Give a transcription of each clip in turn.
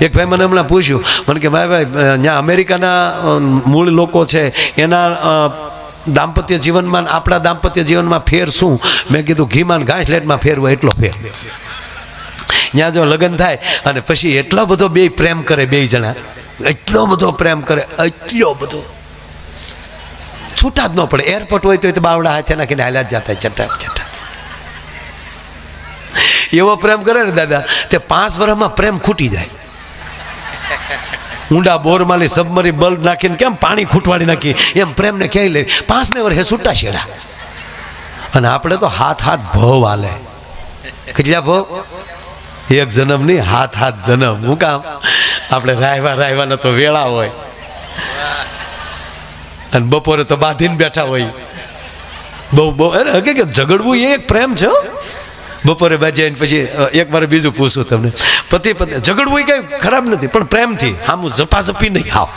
એક ભાઈ મને હમણાં પૂછ્યું, મને કે, ભાઈ ભાઈ ત્યાં અમેરિકાના મૂળ લોકો છે, એના દાંપત્ય જીવનમાં, આપણા દાંપત્ય જીવનમાં ફેર શું? મેં કીધું ઘીમાં ને ઘાસ લેટમાં ફેર હોય એટલો ફેર. ત્યાં જો લગ્ન થાય, અને પછી એટલો બધો બે પ્રેમ કરે બે જણા, એટલો બધો પ્રેમ કરે, એટલો બધો. છૂટા જ ન પડે એરપોર્ટ હોય તો બાવડા હાથે નાખીને હાલ્યા જ જતા ચટા ચટા એવો પ્રેમ કરે ને દાદા, તે પાંચ વર્ષમાં પ્રેમ ખૂટી જાય. ઊંડા બોરમાલી સબમરી બલ્બ નાખીને કેમ પાણી ખૂટવાડી નાખી? એમ પ્રેમને ક્યાંય લે? પાંચમે વર્ષે છૂટા છેડા. અને આપણે તો હાથ હાથ ભવ હાલે. કેટલા ભવ? એક જન્મ નહીં હાથ હાથ જન્મ. હું કામ? આપણે રાયવા રાયવાના તો વેળા હોય. અને બપોરે તો બાંધીને બેઠા હોય. બહુ બહુ અરે હકીકત ઝઘડવું એ એક પ્રેમ છે. બપોરે બાજી આવીને પછી એક વાર બીજું પૂછું તમને. પતિ પત્ની. ઝઘડવું એ કઈ ખરાબ નથી, પણ પ્રેમથી. આમ ઝપાઝપી નહીં. હા.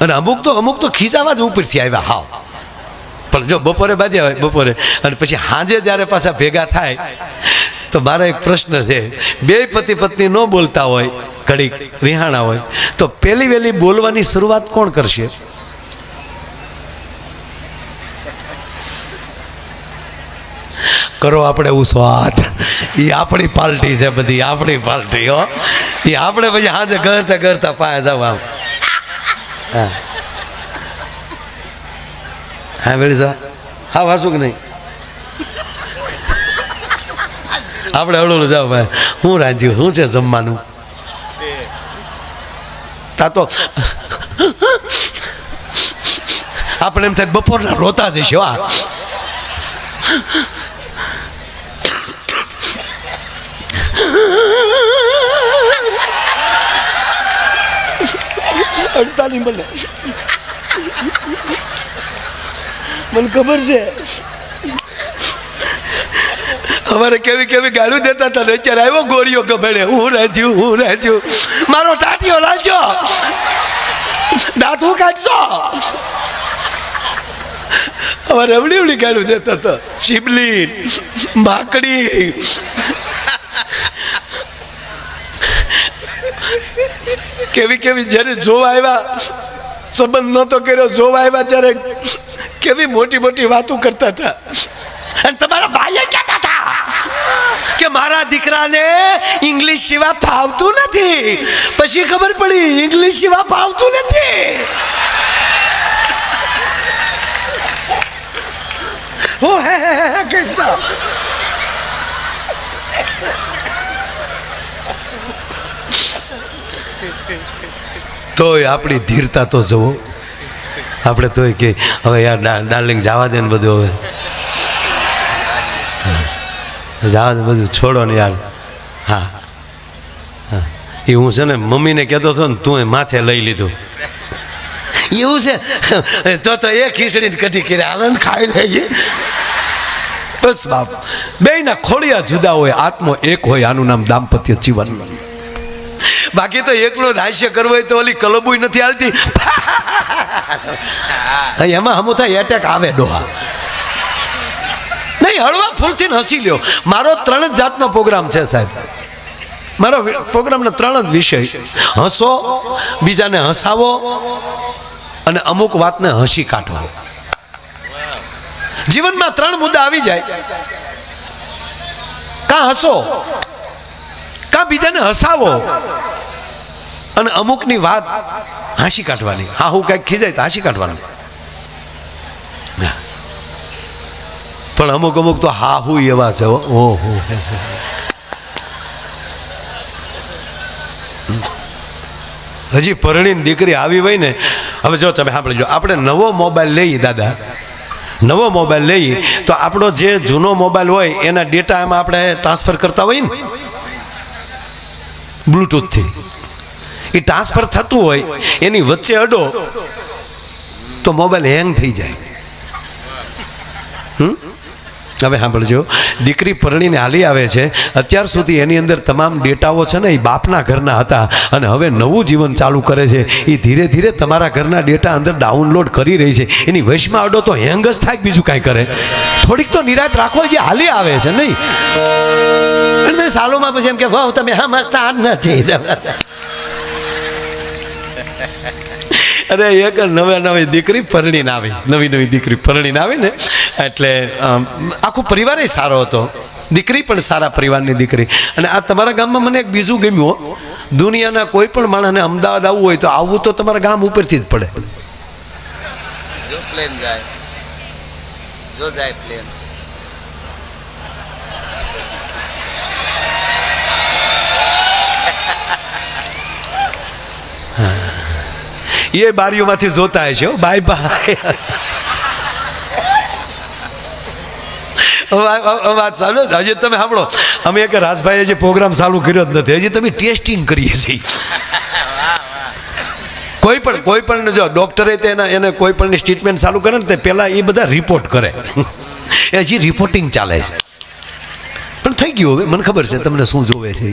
અને અમુક તો અમુક તો ખીચાવા જ ઉપરથી આવ્યા. હાવ. પણ જો બપોરે બાજ્યા હોય, બપોરે. અને પછી સાંજે જ્યારે પાછા ભેગા થાય, તો મારો એક પ્રશ્ન છે. બે પતિ પત્ની ન બોલતા હોય, ઘડીક રિહાણા હોય, તો પહેલી વહેલી બોલવાની શરૂઆત કોણ કરશે? કરો આપણે એવું સ્વાદ. એ આપણી પાલટી છે બધી, આપણી પાલટી, હો. એ આપણે પછી હાજર કરતા કરતા પાયા જાવ આમ. હા. હા, બેડી સા હા વાસું કે નહીં? આપણે હળવું જાવ ભાઈ. હું રાંધ્યું? શું છે જમવાનું? તા તો આપણે એમ થાય બપોરના રોતા જઈશું, હા. અડતાલી મને મને ખબર છે. અમારે કેવી કેવી ગાળું દેતા હતા ને અત્યારે આવ્યો ગોરીઓ ગભેડે. હું રાખ્યું હું રાખ્યું મારો ટાટિયો લાવજો દાંત હું કાઢશો? અમારે એવડી એવડી ગાળું દેતા હતા. શિબલી માકડી. કેવી કેવી જ્યારે જોવા આવ્યા, સંબંધ નહોતો કર્યો, જોવા આવ્યા ત્યારે કેવી મોટી મોટી વાતો કરતા હતા. અને તમારા ભાઈએ કહેતા હતા કે મારા દીકરાને ઇંગ્લિશ સિવાય ફાવતું નથી. પછી ખબર પડી, ઇંગ્લિશ સિવાય ફાવતું નથી. ઓ હે હે હે હે કહેતા. તોય આપણી ધીરતા તો જવો આપણે તોય કે, હવે યાર ડાર્લિંગ જવા દે ને બધું હવે. જવા દે બધું, છોડો ને યાર. હા. હા. એ હું છે ને, મમ્મીને કહેતો હતો ને, તું એ માથે લઈ લીધું. એવું છે? તો તો એ ખીચડીને કઢી કરી આનંદ ખાઈ લઈએ. બસ બાપ. બેયના ખોડિયા જુદા હોય, આત્મો એક હોય, આનું નામ દાંપત્ય જીવન. બાકી તો એકલો હાસ્ય કરવો હોય તો ઓલી કલબુય નથી હાલતી. એમાં હમું થાય એટેક આવે ડોહા. નહીં હળવા ફૂલથી હસી લ્યો. મારો ત્રણ જ જાતનો પ્રોગ્રામ છે સાહેબ. મારો પ્રોગ્રામનો ત્રણ જ વિષય. હસો બીજાને હસાવો અને અમુક વાતને હસી કાઢો. જીવનમાં ત્રણ મુદ્દા આવી જાય. કાં હસો? કાં બીજાને હસાવો? અને અમુકની વાત હાંસી કાઢવાની. હા, હું કંઈક ખીજાય તો હાંસી કાઢવાનું. પણ અમુક અમુક તો હા, હું એવા છે. ઓહો. હજી પરણીની દીકરી આવી હોય ને, હવે જો તમે સાંભળજો આપણે નવો મોબાઈલ લઈએ દાદા. નવો મોબાઈલ લઈએ તો આપણો જે જૂનો મોબાઈલ હોય, એના ડેટા એમાં આપણે ટ્રાન્સફર કરતા હોય ને. બ્લૂટૂથથી એ ટ્રાન્સફર થતું હોય, એની વચ્ચે અડો, તો મોબાઈલ હેંગ થઈ જાય? હવે સાંભળજો. દીકરી પરણીને હાલી આવે છે. અત્યાર સુધી એની અંદર તમામ ડેટાઓ છે ને એ બાપના ઘરના હતા અને હવે નવું જીવન ચાલુ કરે છે. એ ધીરે ધીરે તમારા ઘરના ડેટા અંદર ડાઉનલોડ કરી રહી છે. એની વશમાં અડો તો હેંગ જ થાય બીજું કાંઈ કરે. થોડીક તો નિરાત રાખો જે હાલી આવે છે, નહીં? સાલોમાં પછી એમ કે, વાહ, તમે સમજતા જ નથી. અરે, એક નવે નવી દીકરી પરણીને આવી. નવી નવી દીકરી પરણીને આવી ને એટલે આખો પરિવાર સારો હતો. દીકરી પણ સારા પરિવારની દીકરી. અને આ તમારા ગામમાં મને એક બીજું ગમ્યું દુનિયાના કોઈ પણ માણસને અમદાવાદ આવવું હોય તો આવવું તો તમારા ગામ ઉપરથી જ પડે. જો પ્લેન જાય. જો જાય પ્લેન એ બારીઓમાંથી જોતા હશે. Bye bye. વાત ચાલુ હજી તમે સાંભળો. અમે એક રાજભાઈએ જે પ્રોગ્રામ ચાલુ કર્યો જ નથી. હજી તમે ટેસ્ટિંગ કરીએ છીએ. કોઈ પણ કોઈ પણ જો ડૉક્ટરે તેના એને કોઈ પણ ટ્રીટમેન્ટ ચાલુ કરે ને તે પહેલાં એ બધા રિપોર્ટ કરે. એ હજી રિપોર્ટિંગ ચાલે છે. પણ થઈ ગયું હવે. મને ખબર છે તમને શું જોવે છે.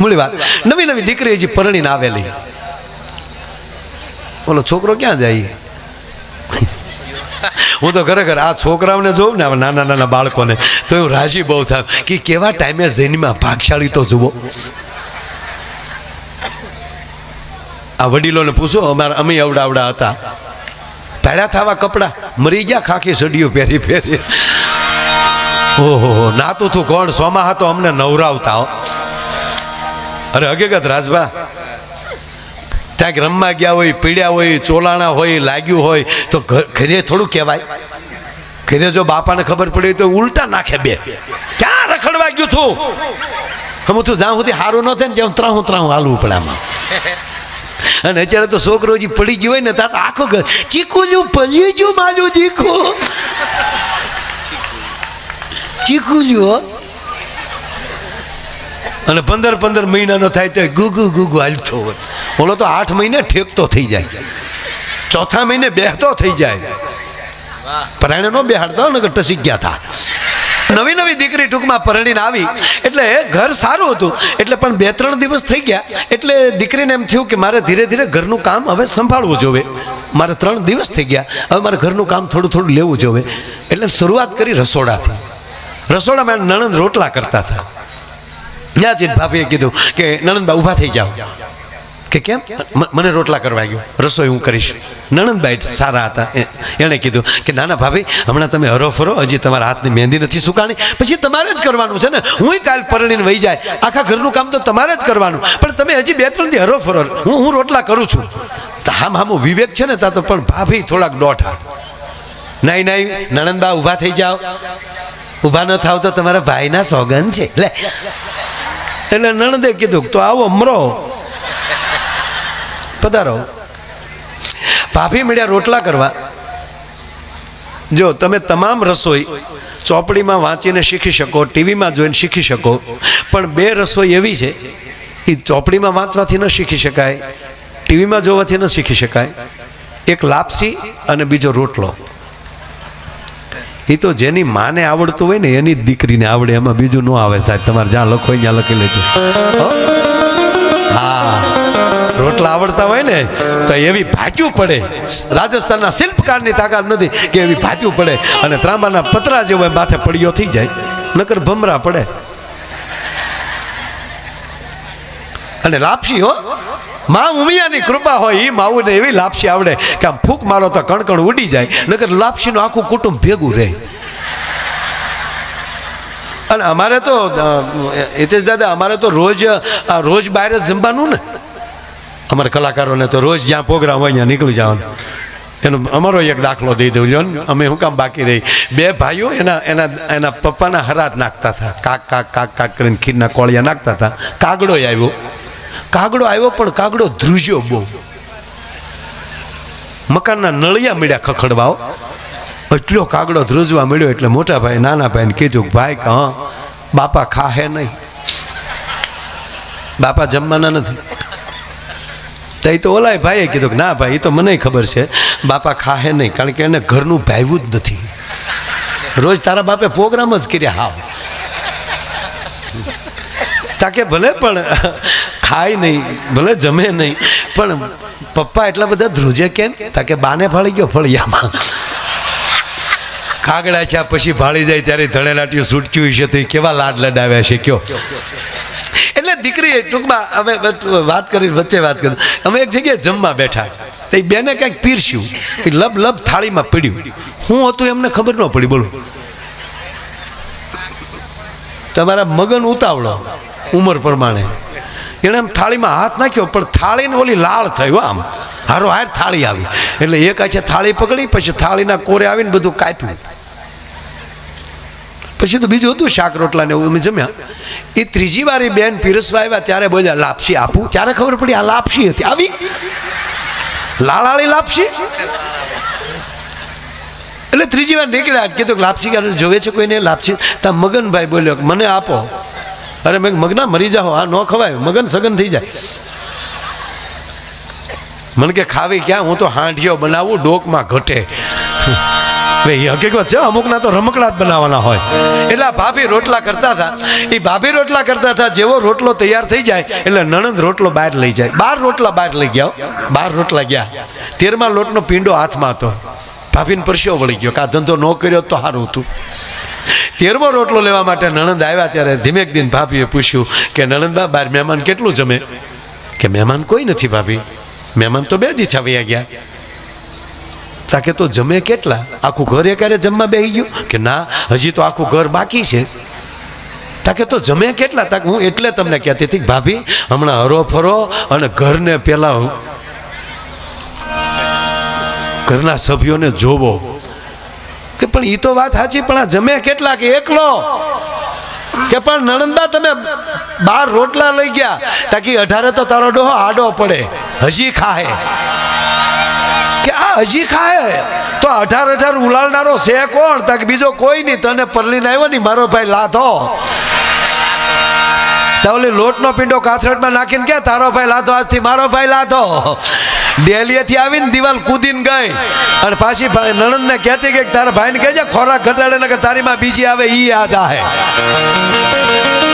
મૂળી વાત. નવી નવી દીકરી હજી પરણીને આવેલી. ઓલો છોકરો ક્યાં જાય? હું તો ખરેખર આ છોકરાઓને જોઉં ને નાના નાના બાળકોને, તો હું રાજી બહુ થાય કે કેવા ટાઈમે જૈનમાં ભાગશાળી તો જુઓ. આ વડીલોને પૂછો, અમારા અમે અવડાવડા હતા. પહેલા થવા કપડાં મરી ગયા, ખાખી સડીઓ પહેરી પહેરી. ઓહો નાતું તું કોણ? સોમા હતો, અમને નવરાવતા અરે હકીકત, રાજભા ક્યાંક રમવા ગયા હોય, પીડ્યા હોય, ચોલાણા હોય, લાગ્યું હોય, તો ઘરે થોડું કહેવાય. ઘરે જો બાપાને ખબર પડી તો ઉલટા નાખે બે. ક્યાં રખડવા ગયું છું? હું તું જ્યાં સુધી સારું ન થાય ને ત્યાં ત્રાહું ત્રાહું હાલવું પડે આમાં. અને અત્યારે તો છોકરો જે પડી ગયો હોય ને ત્યાં આખો ઘર ચીકુ જો પલી જો બાજુ ચીકુ ચીકુ જુઓ અને પંદર પંદર મહિનાનો થાય તો ગુગુ ગુગુ હાલતો હોય. ઓલો તો આઠ મહિને ઠેકતો થઈ જાય. ચોથા મહિને બેહતો થઈ જાય. પરાણે નો બેહાડતા ને ટસી ગયા હતા નવી નવી દીકરી ટૂંકમાં પરણીને આવી. એટલે ઘર સારું હતું. એટલે પણ બે ત્રણ દિવસ થઈ ગયા. એટલે દીકરીને એમ થયું કે મારે ધીરે ધીરે ઘરનું કામ હવે સંભાળવું જોવે. મારે ત્રણ દિવસ થઈ ગયા. હવે મારે ઘરનું કામ થોડું થોડું લેવું જોવે. એટલે શરૂઆત કરી રસોડાથી. રસોડામાં નણંદ રોટલા કરતા હતા ત્યાં જીત ભાભીએ કીધું કે નણંદબા ઊભા થઈ જાઓ. કે કેમ? મને રોટલા કરવા ગયો. રસોઈ હું કરીશ. નણંદબાઈ સારા હતા. એણે કીધું કે, નાના ભાભી, હમણાં તમે હરો ફરો હજી તમારા હાથની મહેંદી નથી સુકાણી. પછી તમારે જ કરવાનું છે ને? હું કાલ પરણીને વહી જાય. આખા ઘરનું કામ તો તમારે જ કરવાનું. પણ તમે હજી બે ત્રણ દી હરો ફરો હું હું રોટલા કરું છું. હામ, હામો વિવેક છે ને, તા તો પણ ભાભી થોડાક દોઢા નહીં નહીં નણંદબા ઊભા થઈ જાઓ. ઊભા ન થાવ તો તમારા ભાઈના સોગન છે. એટલે એટલે નણંદે કીધું તો આવો મરો પધારો. ભાભી મળ્યા રોટલા કરવા. જો તમે તમામ રસોઈ ચોપડીમાં વાંચીને શીખી શકો, ટીવીમાં જોઈને શીખી શકો, પણ બે રસોઈ એવી છે, એ ચોપડીમાં વાંચવાથી ન શીખી શકાય, ટીવીમાં જોવાથી ન શીખી શકાય. એક લાપસી અને બીજો રોટલો. એ તો જેની માને આવડતું હોય ને એની દીકરીને આવડે, એમાં બીજું ન આવે સાહેબ. તમારે જ્યાં લખો ત્યાં લખી લેજો. રોટલા આવડતા હોય ને, તો એવી ભાચ્યું પડે. રાજસ્થાનના શિલ્પકારની તાકાત નથી કે એવી ભાચ્યું પડે અને ત્રાંબાના પતરા જેવો માથે પડ્યો થઈ જાય. નકર ભમરા પડે. અને લાપસી હો. મા ઉમિયાની કૃપા હોય એ માવુને એવી લાપસી આવડે કે આમ ફૂંક મારો તો કણકણ ઉડી જાય, નકર લાપસીનું આખું કુટુંબ ભેગું રહે. અને અમારે તો હિતેશ દાદા, અમારે તો રોજ રોજ બહાર જ જમવાનું ને. અમારા કલાકારોને તો રોજ જ્યાં પ્રોગ્રામ હોય ત્યાં નીકળી જવાનું. એનો અમારો એક દાખલો દઈ દઉં, લ્યો ને. અમે શું કામ બાકી રહી? બે ભાઈઓ એના એના એના પપ્પાના હરાત નાખતા હતા. કાક કાક કાક કાક કરીને ખીરના કોળિયા નાખતા હતા. કાગડો આવ્યો કાગડો આવ્યો પણ કાગડો ધ્રુજ્યો બહુ. મકાનના નળિયા મળ્યા ખખડવાઓ એટલો કાગડો ધ્રુજવા મળ્યો એટલે મોટા ભાઈ, નાના ભાઈને કીધું ભાઈ કે હા બાપા ખાહે નહીં. બાપા જમવાના નથી. તો એ તો ઓલાય ભાઈએ કીધું કે, ના ભાઈ એ તો મને ખબર છે. બાપા ખાહે નહીં, કારણ કે એને ઘરનું ભાવ્યું જ નથી. રોજ તારા બાપે પ્રોગ્રામ જ કર્યા હાવ. તાકે ભલે પણ ખાય નહીં, ભલે જમે નહીં, પણ પપ્પા એટલા બધા ધ્રુજે કેમ? તાકે બાને ફાળી ગયો ફળિયામાં. કાગડા છે પછી ભાળી જાય ત્યારે ધડેલાટીઓ છૂટક્યું છે તો એ કેવા લાડ લડાવ્યા છે, કયો? દીકરી ટૂંકમાં અમે વાત કરી, વચ્ચે વાત કરી. અમે એક જગ્યાએ જમવા બેઠા. તો બેને કંઈક પીરસ્યું કે લબ લબ થાળીમાં પીડ્યું. હું હતું એમને ખબર ન પડી, બોલો. તમારા મગન ઉતાવળો ઉંમર પ્રમાણે. એણે આમ થાળીમાં હાથ નાખ્યો, પણ થાળીને ઓલી લાળ થયું આમ. હારો હાર થાળી આવી. એટલે એક આછે થાળી પકડી, પછી થાળીના કોરે આવીને બધું કાપ્યું. પછી તો બીજું હતું શાક રોટલા ને એવું, અમે જમ્યા. એ ત્રીજી વાર એ બેન પીરસવા આવ્યા, ત્યારે બોલ્યા, લાપસી આપું. ત્યારે ખબર પડી આ લાપસી હતી. આવી? લાલાળી લાપસી? એટલે ત્રીજી વાર નીકળ્યા કીધું લાપસી કાઢે જોવે છે કોઈને? લાપસી. તા મગનભાઈ બોલ્યો મને આપો. અરે મેં મગના મરી જાઓ. આ ન ખવાય. મગન સગન થઈ જાય. મને કે, ખાવી ક્યાં? હું તો હાંડિયો બનાવું, ડોકમાં ઘટે. એ હકીકત છે, અમુકના તો રમકડા જ બનાવવાના હોય. એટલે ભાભી રોટલા કરતા હતા. એ ભાભી રોટલા કરતા હતા, જેવો રોટલો તૈયાર થઈ જાય, એટલે નણંદ રોટલો બહાર લઈ જાય. બાર રોટલા બહાર લઈ ગયા. બાર રોટલા ગયા. તેરમા લોટનો પીંડો હાથમાં હતો. ભાભીને પરસ્યો વળી ગયો, કે આ ધંધો ન કર્યો તો સારું હતું. તેરમો રોટલો લેવા માટે નણંદ આવ્યા ત્યારે ધીમેક દિન ભાભીએ પૂછ્યું કે નણંદબા બાર મહેમાન કેટલું જમે? કે, મહેમાન કોઈ નથી ભાભી. મહેમાન તો બે જ ઈચ્છા વયા ગયા. તાકે તો જમે કેટલા? આખું ઘર એકારે જમવા બેસી ગયું? કે ના, હજી તો આખું ઘર બાકી છે. તાકે તો જમે કેટલા? તાકે હું એટલે તમને કહેતી હતી ભાભી, હમણાં હરો ફરો અને ઘરને પેલા ઘરના સભ્યોને જોવો. કે પણ એ તો વાત સાચી, પણ આ જમે કેટલા? કે એકલો? કે પણ નણંદા તમે બાર રોટલા લઈ ગયા? તાકી અઢારે તો તારો ડોહો આડો પડે. હજી ખાહે. હજી ખાય. તો અઢાર અઢાર ઉલાળનારો છે કોણ? તક બીજો કોઈ નહીં. તને પરલીને આવ્યો નહીં મારો ભાઈ લાધો. ઓલી લોટનો પીંડો કાથરટમાં નાખીને કે તારો ભાઈ લાધો, આજથી મારો ભાઈ લાધો. ડેલીએથી આવીને દિવાલ કૂદીને ગઈ. અને પાછી નણંદને કહેતી કે તારા ભાઈને કહેજે ખોરાક ઘટાડે ને કે તારીમાં બીજી આવે, ઈ આ જાહે.